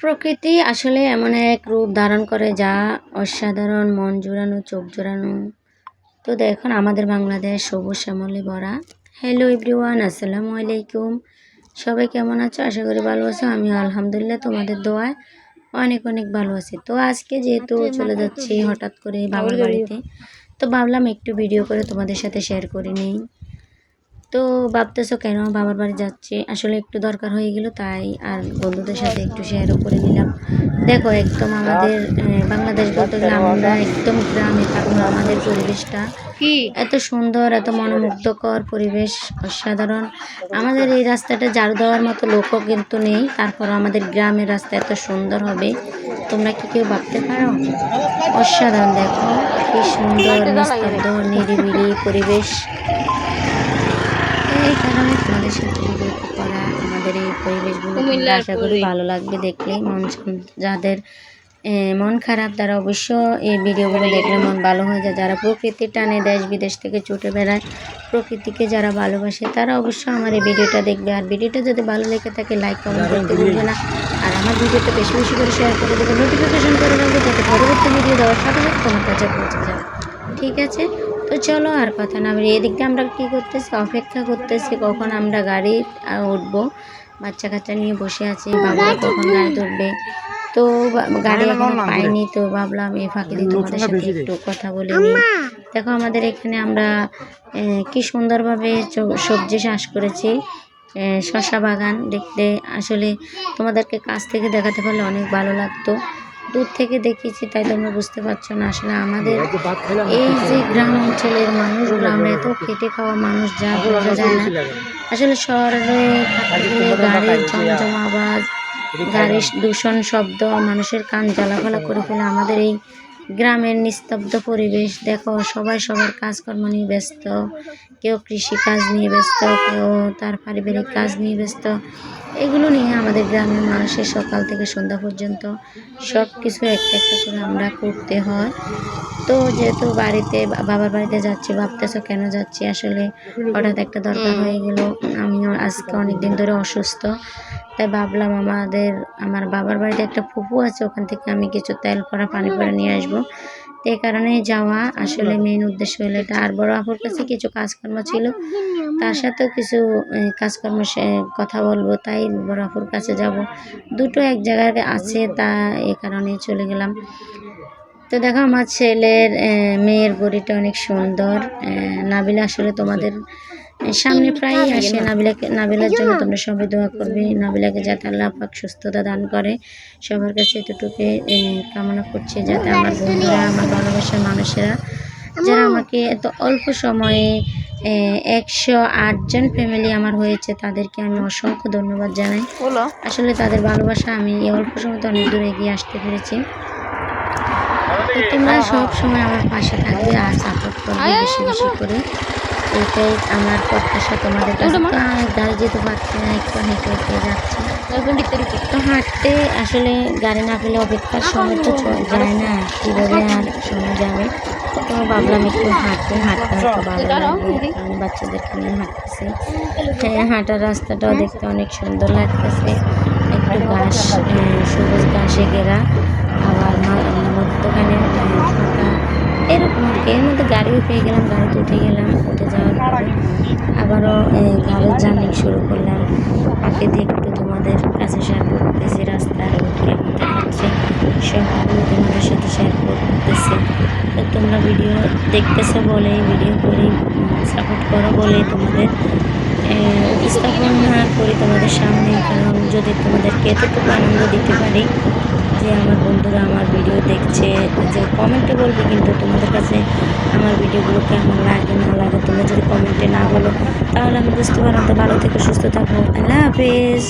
প্রকৃতি আসলে এমন এক রূপ ধারণ করে যা অসাধারণ মন জোড়ানো চোখ জোড়ানো। তো দেখুন আমাদের বাংলাদেশ সবুজ শ্যামলে ভরা। হ্যালো এভরিওয়ান আসসালামু আলাইকুম। সবাই কেমন আছো? আশা করি ভালো আছো। আমি আলহামদুলিল্লাহ তোমাদের দোয়ায় অনেক অনেক ভালো আছি। তো আজকে যেহেতু চলে যাচ্ছি হঠাৎ করে বাবার বাড়িতে। তো ভাবলাম একটু ভিডিও করে তোমাদের সাথে শেয়ার করে নিই। তো ভাবতেছো কেন? বাবার বাড়ি যাচ্ছি। আসলে একটু দরকার হয়ে গেল তাই আর বন্ধুদের সাথে একটু শেয়ারও করে নিলাম। দেখো একদম আমাদের বাংলাদেশ বলতে গেলে আমরা একদম গ্রামে থাকব আমাদের পরিবেশটা। কি? এত সুন্দর এত মনোমুগ্ধকর পরিবেশ অসাধারণ। আমাদের এই রাস্তাটা ঝাড়ু দেওয়ার মতো লোকও কিন্তু নেই তারপর আমাদের গ্রামের রাস্তা এত সুন্দর হবে। তোমরা কি কেউ ভাবতে পারো? অসাধারণ দেখো কি সুন্দর নিস্তব্ধ নিরিবিলি পরিবেশ। এই কারণে তোমাদের সাথে ভিডিও করা আমাদের এই পরিবেশগুলো আশা করি ভালো লাগবে দেখলেই। মন যাদের মন খারাপ তারা অবশ্য এই ভিডিওগুলো দেখলে মন ভালো হয়ে যায়। যারা প্রকৃতির টানে দেশ বিদেশ থেকে ছুটে বেড়ায় প্রকৃতিকে যারা ভালোবাসে তারা অবশ্য আমার এই ভিডিওটা দেখবে। আর ভিডিওটা যদি ভালো লেগে থাকে লাইক কমেন্ট করতে ভুলবে না। আর আমার ভিডিওটা বেশি বেশি করে শেয়ার করে দেবে। নোটিফিকেশন করে রাখবে যাতে পরবর্তী ভিডিও দেওয়ার সাথে সাথে তোমার কাছে পৌঁছে যাবে। ঠিক আছে? তো চলো আর কথা না বলি এদিকটা আমরা কি করতেছি? অপেক্ষা করতেছি কখন আমরা গাড়ি উঠবো। বাচ্চা কাচ্চা নিয়ে বসে আছি বাবা কখন গাড়ি উঠবে তো গাড়ি এখন পাইনি তো ভাবলাম এই ফাঁকে দিয়ে তোমাদের সাথে একটু কথা বলে নিই। দেখো আমাদের এখানে আমরা কি সুন্দরভাবে সবজি চাষ করেছি। শশা বাগান দেখতে। আসলে তোমাদেরকে কাছ থেকে দেখাতে পারলে অনেক ভালো লাগতো। দূর থেকে দেখিয়েছি তাই তোমরা বুঝতে পারছ না। আসলে আমাদের এই যে গ্রাম অঞ্চলের মানুষ গ্রামে এত খেটে খাওয়া মানুষ যা বোঝা যায় না। আসলে শহরে থাকতে গাড়ির জমজম আওয়াজ গাড়ির দূষণ শব্দ মানুষের কান জ্বালাফালা করে ফেলে আমাদের এই গ্রামের নিস্তব্ধ পরিবেশ। দেখো, সবাই সবার কাজকর্ম নিয়ে ব্যস্ত। কেউ কৃষি কাজ নিয়ে ব্যস্ত, কেউ তার পারিবারিক কাজ নিয়ে ব্যস্ত। এগুলো নিয়ে আমাদের গ্রামের মানুষের সকাল থেকে সন্ধ্যা পর্যন্ত সব কিছু একটা একটা করে আমরা করতে হয়। তো যেহেতু বাড়িতে বাবার বাড়িতে যাচ্ছি, ভাবতেছো কেন যাচ্ছি? আসলে হঠাৎ একটা দরকার হয়ে গেল। আমিও আজকে অনেক দিন ধরে অসুস্থ। তাই ভাবলাম আমাদের, আমার বাবার বাড়িতে একটা ফুপু আছে, ওখান থেকে আমি কিছু তেল পরা পানি পরা নিয়ে আসব। তো এই কারণেই যাওয়া আসলে মেন উদ্দেশ্য হলো এটা। আর বড় আপুর কাছে কিছু কাজকর্ম ছিল, তার সাথেও কিছু কাজকর্ম সে- কথা বলব, তাই বড় আপুর কাছে যাব। দুটো এক জায়গায় আছে, তা এ কারণে চলে গেলাম। তো দেখো, আমার ছেলের মেয়ের বড়িটা অনেক সুন্দর। নাবিলা আসলে তোমাদের সামনে প্রায় আসে নাবিলাকে নাবিলার জন্য তোমরা সবাই দোয়া করবে। নাবিলাকে যাতে আল্লাহ পাক সুস্থতা দান করে। সবার কাছে এতটুকু কামনা করছে যাতে আমার বন্ধুরা আমার ভালোবাসার মানুষেরা যারা আমাকে এত অল্প সময়ে একশো আটজন ফ্যামিলি আমার হয়েছে তাদেরকে আমি অসংখ্য ধন্যবাদ জানাই। আসলে তাদের ভালোবাসা আমি এই অল্প সময়তে অনেক দূরে এগিয়ে আসতে পেরেছি। তোমরা সব সময় আমার পাশে থাকবে আর সাপোর্ট করবে বেশি বেশি করে। এটাই আমার প্রত্যাশা তোমাদের কাছে। গাড়ি যেতে পারছি না একটু হেঁটে হেঁটে যাচ্ছি। তো হাঁটতে আসলে গাড়ি না পেলে অপেক্ষার সময় তো যায় না। কীভাবে আর সময় যাবে? তো ভাবলাম একটু হাঁটতে হাঁটতে হাঁটতে ভালো লাগবে কারণ বাচ্চাদেরকে নিয়ে হাঁটতেছি। হ্যাঁ হাঁটার রাস্তাটাও দেখতে অনেক সুন্দর লাগতেছে। একটু ঘাস সবুজ ঘাসে ঘেরা। গাড়িও পেয়ে গেলাম, গাড়িতে উঠে গেলাম, উঠে যাওয়ার পরে আবারও ঘরের জার্নি শুরু করলাম। আগে একটু তোমাদের কাছে শেয়ার করতেছি, রাস্তার কেমন দেখাচ্ছে সবগুলো তোমাদের সাথে শেয়ার করতেছি। তো তোমরা ভিডিও দেখতেছো বলে ভিডিও করি সাপোর্ট করো বলে তোমাদের আহ, না করি তোমাদের সামনে কারণ যদি তোমাদেরকে এতটুকু আনন্দ দিতে পারি যে আমার বন্ধুরা আমার ভিডিও দেখছে যে কমেন্টে বলবে কিন্তু তোমাদের কাছে আমার ভিডিওগুলো কেমন লাগে না লাগে তোমরা যদি কমেন্টে না বলো তাহলে আমি বুঝতে পারলাম তো ভালো থেকে সুস্থ থাকব আল্লাহ হাফেজ।